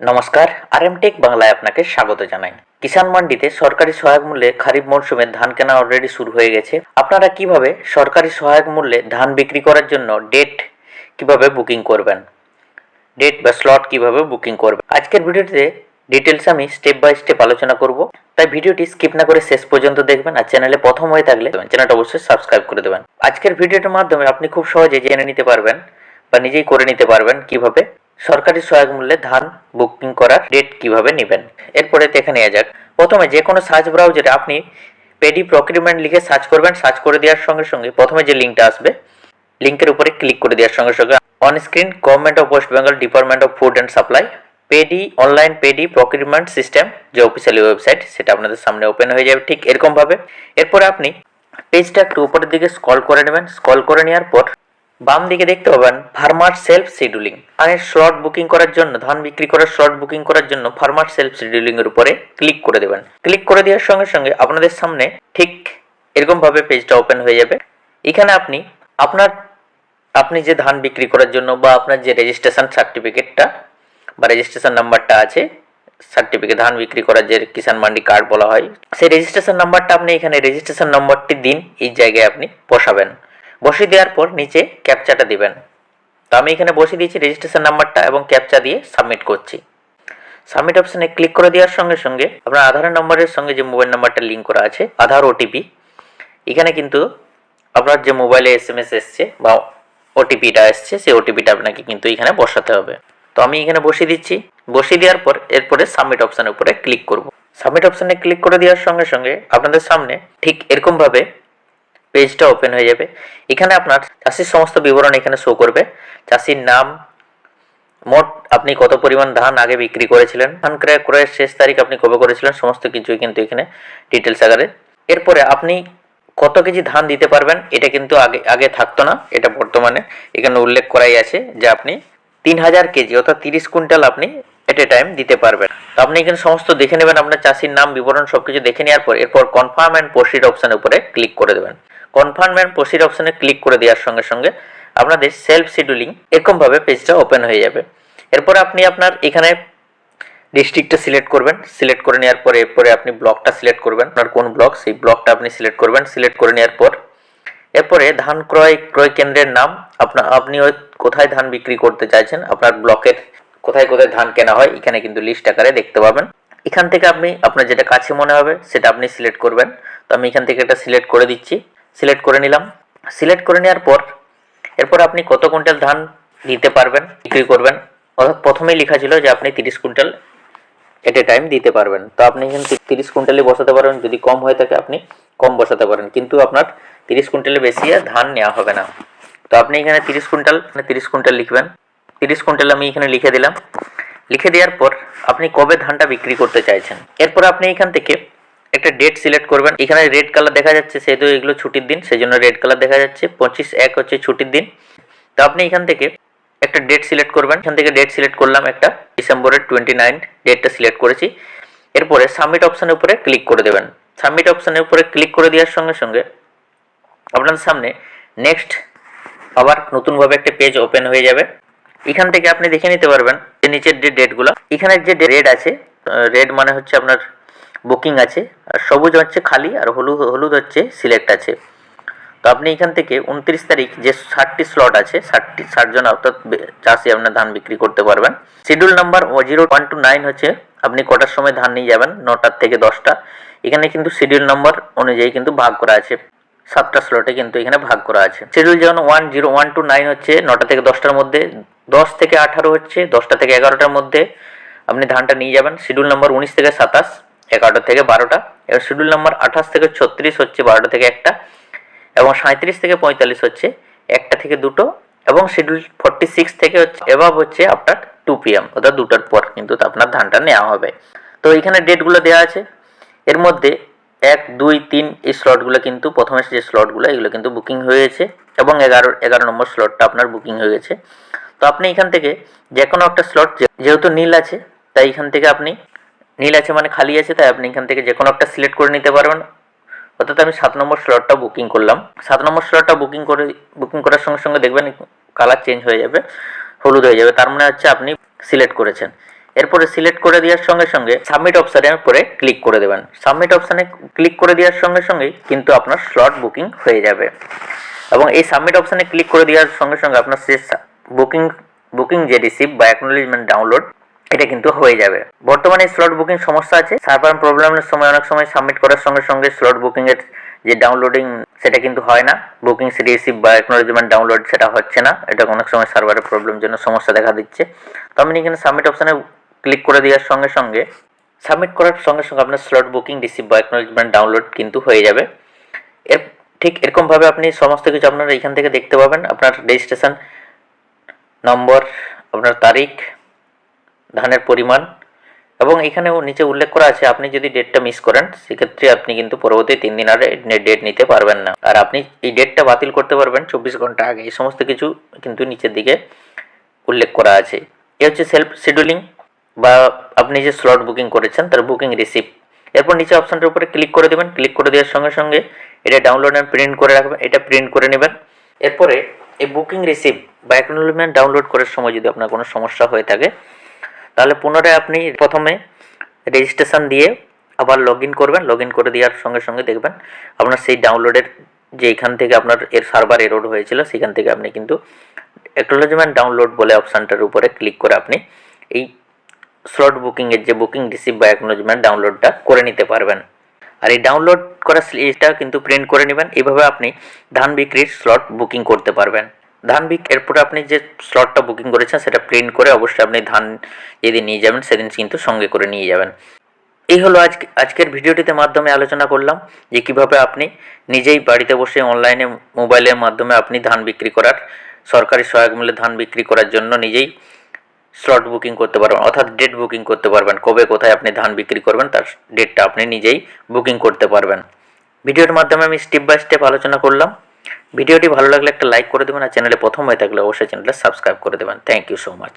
নমস্কার আর M take বাংলায় আপনাকে স্বাগত জানাই। কিষাণ মান্ডিতে সরকারি সহায়ক মূল্যে খারিফ মরশুমে ধান কেনা অলরেডি শুরু হয়ে গেছে। আপনারা কীভাবে সরকারি সহায়ক মূল্যে ধান বিক্রি করার জন্য ডেট কীভাবে বুকিং করবেন? ডেট বা স্লট কীভাবে বুকিং করবেন? আজকের ভিডিওতে ডিটেলস আমি স্টেপ বাই স্টেপ আলোচনা করব। তাই ভিডিওটি স্কিপ না করে শেষ পর্যন্ত দেখবেন আর চ্যানেলে প্রথম হয়ে থাকলে চ্যানেলটা অবশ্যই সাবস্ক্রাইব করে দেবেন। আজকের ভিডিওটার মাধ্যমে আপনি খুব সহজে জেনে নিতে পারবেন বা নিজেই করে নিতে পারবেন কীভাবে সরকারি সহায়ক মূল্যে ধান বুকিং করার ডেট কীভাবে নেবেন? এরপরে দেখে নেওয়া যাক। প্রথমে যে কোনো সার্চ ব্রাউজারে আপনি পেডি প্রক্রিমেন্ট লিখে সার্চ করবেন। সার্চ করে দেওয়ার সঙ্গে সঙ্গে প্রথমে যে লিঙ্কটা আসবে লিঙ্কের উপরে ক্লিক করে দেওয়ার সঙ্গে সঙ্গে on screen government of West Bengal department of food and supply paddy online paddy procurement system যে অফিসিয়ালি ওয়েবসাইট সেটা আপনাদের সামনে ওপেন হয়ে যাবে ঠিক এরকমভাবে। এরপরে আপনি পেজটা একটু উপরের দিকে স্ক্রল করে নেবেন। স্ক্রল করে নেওয়ার পর বাম দিকে দেখতে পাবেন ফার্মার সেলফ শিডিউলিং ধানের স্লট বুকিং করার জন্য, ধান বিক্রি করার স্লট বুকিং করার জন্য ফার্মার সেলফ শিডিউলিং এর উপরে ক্লিক করে দেবেন। ক্লিক করে দেওয়ার সঙ্গে সঙ্গে আপনাদের সামনে ঠিক এরকম ভাবে পেজটা ওপেন হয়ে যাবে। এখানে আপনি আপনার, আপনি যে ধান বিক্রি করার জন্য বা আপনার যে রেজিস্ট্রেশন সার্টিফিকেটটা বা রেজিস্ট্রেশন নাম্বারটা আছে সার্টিফিকেট ধান বিক্রি করার যে কিষাণ মান্ডি কার্ড বলা হয়, সেই রেজিস্ট্রেশন নাম্বারটা আপনি এখানে রেজিস্ট্রেশন নম্বরটি দিন, এই জায়গায় আপনি বসাবেন। বসিয়ে দেওয়ার পর নিচে ক্যাপচাটা দিবেন। তো আমি এখানে বসিয়ে দিয়েছি রেজিস্ট্রেশন নাম্বারটা এবং ক্যাপচা দিয়ে সাবমিট করছি। সাবমিট অপশানে ক্লিক করে দেওয়ার সঙ্গে সঙ্গে আপনার আধার নম্বরের সঙ্গে যে মোবাইল নাম্বারটা লিঙ্ক করা আছে, আধার ওটিপি এখানে কিন্তু আপনার যে মোবাইলে এস এম এস এসছে বা ওটিপিটা এসছে, সেই ওটিপিটা আপনাকে কিন্তু এখানে বসাতে হবে। তো আমি এখানে বসিয়ে দিচ্ছি। বসিয়ে দেওয়ার পর এরপরে সাবমিট অপশানের উপরে ক্লিক করব। সাবমিট অপশানে ক্লিক করে দেওয়ার সঙ্গে সঙ্গে আপনাদের সামনে ঠিক এরকমভাবে পেজটা ওপেন হয়ে যাবে। এখানে আপনার চাষির সমস্ত বিবরণ এখানে শো করবে। চাষির নাম, মোট আপনি কত পরিমাণ ধান আগে বিক্রি করেছিলেন, ধান ক্রয়, ক্রয়ের শেষ তারিখ আপনি কবে করেছিলেন, সমস্ত কিছুই কিন্তু এখানে ডিটেলস আকারে। এরপরে আপনি কত কেজি ধান দিতে পারবেন, এটা কিন্তু আগে আগে থাকতো না, এটা বর্তমানে এখানে উল্লেখ করাই আছে যে আপনি তিন হাজার কেজি অর্থাৎ তিরিশ কুইন্টাল আপনি এট এ টাইম দিতে পারবেন। তো আপনি এখানে সমস্ত দেখে নেবেন, আপনার চাষির নাম, বিবরণ সবকিছু দেখে নেওয়ার পর, এরপর কনফার্ম অ্যান্ড প্রসিড অপশানের উপরে ক্লিক করে দেবেন। কনফার্ম অ্যান্ড প্রসিড অপশনে ক্লিক করে দেওয়ার সঙ্গে সঙ্গে আপনাদের সেলফ শিডিউলিং এরকমভাবে পেজটা ওপেন হয়ে যাবে। এরপর আপনি আপনার এখানে ডিস্ট্রিক্টটা সিলেক্ট করবেন। সিলেক্ট করে নেওয়ার পরে, এরপরে আপনি ব্লকটা সিলেক্ট করবেন। আপনার কোন ব্লক সেই ব্লকটা আপনি সিলেক্ট করবেন। সিলেক্ট করে নেওয়ার পর, এরপরে ধান ক্রয় ক্রয় কেন্দ্রের নাম। আপনার আপনি ওই কোথায় ধান বিক্রি করতে চাইছেন? আপনার ব্লকের কোথায় কোথায় ধান কেনা হয়? এখানে কিন্তু লিস্ট আকারে দেখতে পাবেন। এখান থেকে আপনি, আপনার যেটা কাছে মনে হবে, সেটা আপনি সিলেক্ট করবেন। তো আমি এখান থেকে এটা সিলেক্ট করে দিচ্ছি। সিলেক্ট করে নিলাম। সিলেক্ট করে নেওয়ার পর, এরপর আপনি কত কুইন্টাল ধান দিতে পারবেন, বিক্রি করবেন? অর্থাৎ প্রথমেই লেখা ছিল যে আপনি তিরিশ কুইন্টাল এট এ টাইম দিতে পারবেন। তো আপনি কিন্তু তিরিশ কুইন্টালই বসাতে পারবেন যদি কম হয়ে থাকে আপনি কম বসাতে পারেন। কিন্তু আপনার তিরিশ কুইন্টালের বেশি ধান নেওয়া হবে না। তো আপনি এখানে তিরিশ কুইন্টাল মানে তিরিশ কুইন্টাল লিখবেন। তিরিশ কুইন্টাল আমি এখানে লিখে দিলাম। লিখে দেওয়ার পর আপনি কবে ধানটা বিক্রি করতে চাইছেন? এরপর আপনি এখান থেকে একটা ডেট সিলেক্ট করবেন। এখানে রেড কালার দেখা যাচ্ছে, সেহেতু এগুলো ছুটির দিন সেই জন্য রেড কালার দেখা যাচ্ছে। পঁচিশ এক হচ্ছে ছুটির দিন। তো আপনি এখান থেকে একটা ডেট সিলেক্ট করবেন। এখান থেকে ডেট সিলেক্ট করলাম একটা ডিসেম্বরের টোয়েন্টি নাইন ডেটটা সিলেক্ট করেছি। এরপরে সাবমিট অপশানের উপরে ক্লিক করে দেবেন। সাবমিট অপশানের উপরে ক্লিক করে দেওয়ার সঙ্গে সঙ্গে আপনাদের সামনে নেক্সট আবার নতুনভাবে একটা পেজ ওপেন হয়ে যাবে। এখান থেকে আপনি দেখে নিতে পারবেন যে নিচের যে ডেটগুলো এখানে যে রেড আছে রেড মানে হচ্ছে আপনার বুকিং আছে, আর সবুজ হচ্ছে খালি আর হলুদ হলুদ হচ্ছে সিলেক্ট আছে। তো আপনি এখান থেকে উনত্রিশ তারিখ যে ষাটটি স্লট আছে, ষাটটি, ষাট জন অর্থাৎ চাষি আপনার ধান বিক্রি করতে পারবেন। Schedule number zero one two nine হচ্ছে, আপনি কটার সময় ধান নিয়ে যাবেন? নটার থেকে দশটা। এখানে কিন্তু শিডিউল নাম্বার অনুযায়ী কিন্তু ভাগ করা আছে। সাতটা স্লটে কিন্তু এখানে ভাগ করা আছে। শিডিউল যেমন one zero one two nine হচ্ছে, নটা থেকে দশটার মধ্যে, দশ থেকে আঠারো হচ্ছে, দশটা থেকে এগারোটার মধ্যে আপনি ধানটা নিয়ে যাবেন। শিডিউল নাম্বার উনিশ থেকে সাতাশ। এগারোটা থেকে বারোটা। এবার শিডিউল নাম্বার আঠাশ থেকে ছত্রিশ হচ্ছে বারোটা থেকে একটা এবং সাঁত্রিশ থেকে পঁয়তাল্লিশ হচ্ছে একটা থেকে দুটো এবং শিডিউল ফর্টি সিক্স থেকে হচ্ছে এভাব হচ্ছে আপনার টু পিএম অর্থাৎ দুটোর পর কিন্তু আপনার ধানটা নেওয়া হবে। তো এখানে ডেটগুলো দেওয়া আছে। এর মধ্যে এক, দুই, তিন এই স্লটগুলো কিন্তু প্রথমে যে স্লটগুলো এগুলো কিন্তু বুকিং হয়ে গেছে এবং এগারো এগারো নম্বর স্লটটা আপনার বুকিং হয়ে গেছে। তো আপনি এখান থেকে যে কোনো একটা স্লট যেহেতু নীল আছে, তাই এখান থেকে আপনি নীল আছে মানে খালি আছে, তাই আপনি এখান থেকে যে কোনো একটা সিলেক্ট করে নিতে পারবেন। অর্থাৎ আমি সাত নম্বর স্লটটা বুকিং করলাম। সাত নম্বর স্লটটা বুকিং করে বুকিং করার সঙ্গে সঙ্গে দেখবেন কালার চেঞ্জ হয়ে যাবে, হলুদ হয়ে যাবে। তার মানে হচ্ছে আপনি সিলেক্ট করেছেন। এরপরে সিলেক্ট করে দেওয়ার সঙ্গে সঙ্গে সাবমিট অপশানের উপরে ক্লিক করে দেবেন। সাবমিট অপশানে ক্লিক করে দেওয়ার সঙ্গে সঙ্গেই কিন্তু আপনার স্লট বুকিং হয়ে যাবে। এবং এই সাবমিট অপশানে ক্লিক করে দেওয়ার সঙ্গে সঙ্গে আপনার সে বুকিং বুকিং যে রিসিভ বা অ্যাকনোলেজমেন্ট ডাউনলোড এটা কিন্তু হয়ে যাবে। বর্তমানে স্লট বুকিং সমস্যা আছে। সার্ভার প্রবলেমের সময় অনেক সময় সাবমিট করার সঙ্গে সঙ্গে স্লট বুকিং এর যে ডাউনলোডিং সেটা কিন্তু হয় না। বুকিং রিসিভ বা অ্যাকনোলেজমেন্ট ডাউনলোড সেটা হচ্ছে না। এটা অনেক সময় সার্ভারের প্রবলেম জন্য সমস্যা দেখা দিচ্ছে। তো আপনি এখানে সাবমিট অপশানে ক্লিক করে দেওয়ার সঙ্গে সঙ্গে সাবমিট করার সঙ্গে সঙ্গে আপনার স্লট বুকিং রিসিভ বা অ্যাকনোলেজমেন্ট ডাউনলোড কিন্তু হয়ে যাবে। এর ঠিক এরকমভাবে আপনি সমস্ত কিছু আপনারা এখান থেকে দেখতে পাবেন। আপনার রেজিস্ট্রেশন নম্বর আপনার তারিখ ধানের পরিমাণ এবং এখানেও নিচে উল্লেখ করা আছে, আপনি যদি ডেটটা মিস করেন, সেক্ষেত্রে আপনি কিন্তু পরবর্তী তিন দিন আর ডেট নিতে পারবেন না। আর আপনি এই ডেটটা বাতিল করতে পারবেন চব্বিশ ঘণ্টা আগে। এই সমস্ত কিছু কিন্তু নিচের দিকে উল্লেখ করা আছে। এ হচ্ছে সেলফ শিডিউলিং বা আপনি যে স্লট বুকিং করেছেন, তার বুকিং রিসিপ্ট এরপর নিচে অপশানটার উপরে ক্লিক করে দেবেন। ক্লিক করে দেওয়ার সঙ্গে সঙ্গে এটা ডাউনলোড অ্যান্ড প্রিন্ট করে রাখবেন। এটা প্রিন্ট করে নেবেন। এরপরে এই বুকিং রিসিপ্ট বা অ্যাকনোলেজমেন্ট ডাউনলোড করার সময় যদি আপনার কোনো সমস্যা হয়ে থাকে তাহলে পুনরায় আপনি প্রথমে রেজিস্ট্রেশন দিয়ে আবার লগ করবেন লগ করে দেওয়ার সঙ্গে সঙ্গে দেখবেন আপনার সেই ডাউনলোডের যে এখান থেকে আপনার এর সার্ভার এরোড হয়েছিল, সেখান থেকে আপনি কিন্তু অ্যাকনোলেজমেন্ট ডাউনলোড বলে অপশানটার উপরে ক্লিক করে আপনি এই স্লট বুকিংয়ের যে বুকিং রিসিভ বা অ্যাকনোলেজমেন্ট ডাউনলোডটা করে নিতে পারবেন। আর এই ডাউনলোড করা স্লিপটা কিন্তু প্রিন্ট করে নেবেন এইভাবে আপনি ধান বিক্রির স্লট বুকিং করতে পারবেন। ধান বিক এরপরে আপনি যে স্লটটা বুকিং করেছেন, সেটা প্রিন্ট করে অবশ্যই আপনি ধান যেদিন নিয়ে যাবেন, সেদিন কিন্তু সঙ্গে করে নিয়ে যাবেন। এই হলো আজ আজকের ভিডিওটিতে মাধ্যমে আলোচনা করলাম যে কীভাবে আপনি নিজেই বাড়িতে বসে অনলাইনে মোবাইলের মাধ্যমে আপনি ধান বিক্রি করার, সরকারি সহায়ক মূল্যে ধান বিক্রি করার জন্য নিজেই স্লট বুকিং করতে পারবেন, অর্থাৎ ডেট বুকিং করতে পারবেন, কবে কোথায় আপনি ধান বিক্রি করবেন, তার ডেটটা আপনি নিজেই বুকিং করতে পারবেন। ভিডিওর মাধ্যমে আমি স্টেপ বাই স্টেপ আলোচনা করলাম। ভিডিওটি ভালো লাগলে একটা লাইক করে দেবেন আর চ্যানেলে প্রথম হয়ে থাকলে অবশ্যই চ্যানেলটা সাবস্ক্রাইব করে দেবেন। Thank you so much